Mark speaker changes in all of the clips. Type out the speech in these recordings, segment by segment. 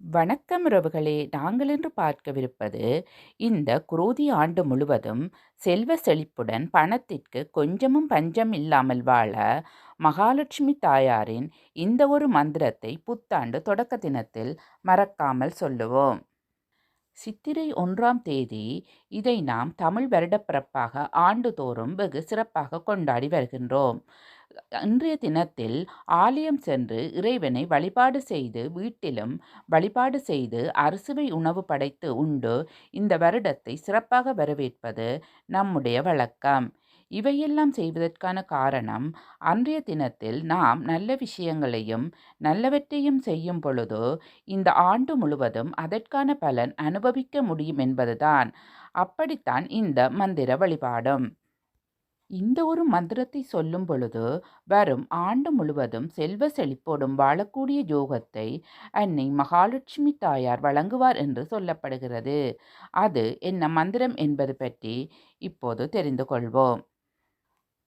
Speaker 1: வணக்கம் உறவுகளே. நாங்கள் இன்று பார்க்கவிருப்பது இந்த குரோதி ஆண்டு முழுவதும் செல்வ செழிப்புடன் பணத்திற்கு கொஞ்சமும் பஞ்சம் இல்லாமல் வாழ மகாலட்சுமி தாயாரின் இந்த ஒரு மந்திரத்தை புத்தாண்டு தொடக்க தினத்தில் மறக்காமல் சொல்லுவோம். சித்திரை ஒன்றாம் தேதி இதை நாம் தமிழ் வருடப்பிறப்பாக ஆண்டுதோறும் வெகு சிறப்பாக கொண்டாடி வருகின்றோம். இன்றைய தினத்தில் ஆலயம் சென்று இறைவனை வழிபாடு செய்து வீட்டிலும் வழிபாடு செய்து அறுசுவை உணவு படைத்து உண்டு இந்த வருடத்தை சிறப்பாக வரவேற்பது நம்முடைய வழக்கம். இவையெல்லாம் செய்வதற்கான காரணம் அன்றைய தினத்தில் நாம் நல்ல விஷயங்களையும் நல்லவற்றையும் செய்யும் பொழுது இந்த ஆண்டு முழுவதும் அதற்கான பலன் அனுபவிக்க முடியும் என்பதுதான். அப்படித்தான் இந்த மந்திர வழிபாடும். இந்த ஒரு மந்திரத்தை சொல்லும் பொழுது வரும் ஆண்டு முழுவதும் செல்வ செழிப்போடும் வாழக்கூடிய யோகத்தை அன்னை மகாலட்சுமி தாயார் வழங்குவார் என்று சொல்லப்படுகிறது. அது என்ன மந்திரம் என்பது பற்றி இப்போது தெரிந்து கொள்வோம்.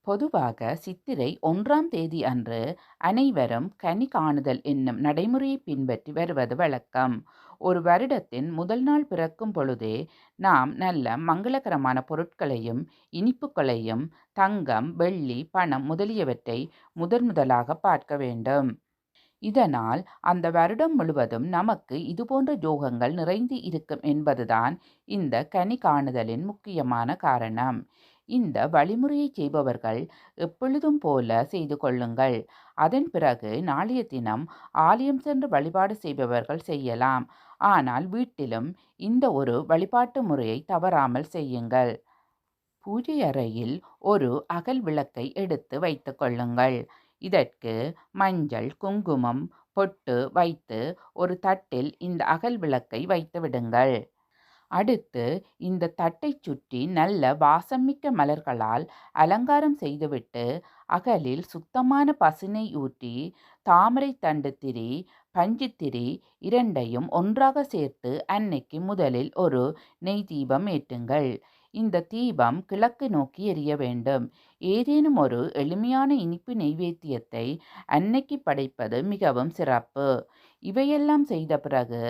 Speaker 1: பொதுவாக சித்திரை ஒன்றாம் தேதி அன்று அனைவரும் கனி காணுதல் என்னும் நடைமுறையை பின்பற்றி வருவது வழக்கம். ஒரு வருடத்தின் முதல் நாள் பிறக்கும் பொழுதே நாம் நல்ல மங்களகரமான பொருட்களையும் இனிப்புகளையும் தங்கம் வெள்ளி பணம் முதலியவற்றை முதன் முதலாக பார்க்க வேண்டும். இதனால் அந்த வருடம் முழுவதும் நமக்கு இதுபோன்ற யோகங்கள் நிறைந்து இருக்கும் என்பதுதான் இந்த கனி காணுதலின் முக்கியமான காரணம். இந்த வழிமுறையை செய்பவர்கள் எப்பொழுதும் போல செய்து கொள்ளுங்கள். அதன் பிறகு நாளைய தினம் ஆலயம் சென்று வழிபாடு செய்பவர்கள் செய்யலாம். ஆனால் வீட்டிலும் இந்த ஒரு வழிபாட்டு முறையை தவறாமல் செய்யுங்கள். பூஜை அறையில் ஒரு அகல் விளக்கை எடுத்து வைத்து கொள்ளுங்கள். இதற்கு மஞ்சள் குங்குமம் பொட்டு வைத்து ஒரு தட்டில் இந்த அகல் விளக்கை வைத்து விடுங்கள். அடுத்து இந்த தட்டை சுற்றி நல்ல வாசம்மிக்க மலர்களால் அலங்காரம் செய்துவிட்டு அகலில் சுத்தமான பசுனை ஊற்றி தாமரை தண்டு திரி பஞ்சுத்திரி இரண்டையும் ஒன்றாக சேர்த்து அன்னைக்கு முதலில் ஒரு நெய் தீபம் ஏற்றுங்கள். இந்த தீபம் கிழக்கு நோக்கி எரிய வேண்டும். ஏதேனும் ஒரு எளிமையான இனிப்பு நெய்வேத்தியத்தை அன்னைக்கு படைப்பது மிகவும் சிறப்பு. இவையெல்லாம் செய்த பிறகு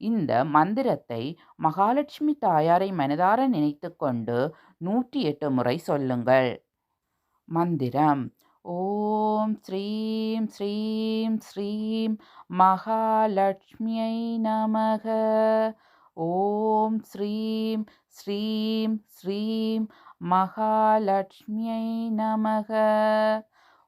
Speaker 1: இந்த மந்திரத்தை மகாலட்சுமி தாயாரை மனதார நினைத்து கொண்டு நூற்றி எட்டு முறை சொல்லுங்கள். மந்திரம். ஓம் ஸ்ரீம் ஸ்ரீம் ஸ்ரீம் மகாலட்சுமியை நமக. ஓம் ஸ்ரீம் ஸ்ரீம் ஸ்ரீம் மகாலட்சுமியை நமக.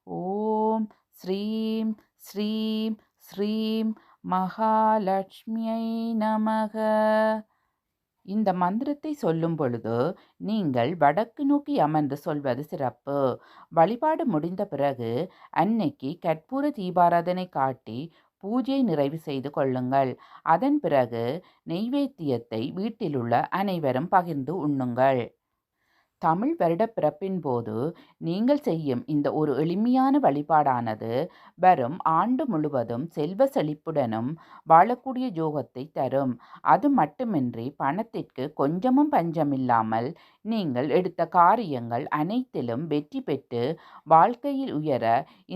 Speaker 1: ஓம் ஸ்ரீம் ஸ்ரீம் ஸ்ரீம் மகாலட்சுமியை நமக. இந்த மந்திரத்தை சொல்லும் பொழுது நீங்கள் வடக்கு நோக்கி அமர்ந்து சொல்வது சிறப்பு. வழிபாடு முடிந்த பிறகு அன்னைக்கு கற்பூர தீபாராதனை காட்டி பூஜை நிறைவு செய்து கொள்ளுங்கள். அதன் பிறகு நெய்வேத்தியத்தை வீட்டிலுள்ள அனைவரும் பகிர்ந்து உண்ணுங்கள். தமிழ் வருடப்பிறப்பின் போது நீங்கள் செய்யும் இந்த ஒரு எளிமையான வழிபாடானது வரும் ஆண்டு முழுவதும் செல்வ செழிப்புடனும் வாழக்கூடிய யோகத்தை தரும். அது மட்டுமின்றி பணத்திற்கு கொஞ்சமும் பஞ்சமில்லாமல் நீங்கள் எடுத்த காரியங்கள் அனைத்திலும் வெற்றி பெற்று வாழ்க்கையில் உயர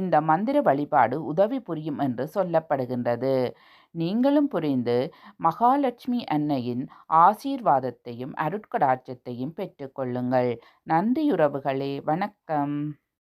Speaker 1: இந்த மந்திர வழிபாடு உதவி புரியும் என்று சொல்லப்படுகின்றது. நீங்களும் புரிந்து மகாலட்சுமி அன்னையின் ஆசீர்வாதத்தையும் அருட்கடாட்சத்தையும் பெற்றுக்கொள்ளுங்கள் நன்றியுறவுகளே வணக்கம்.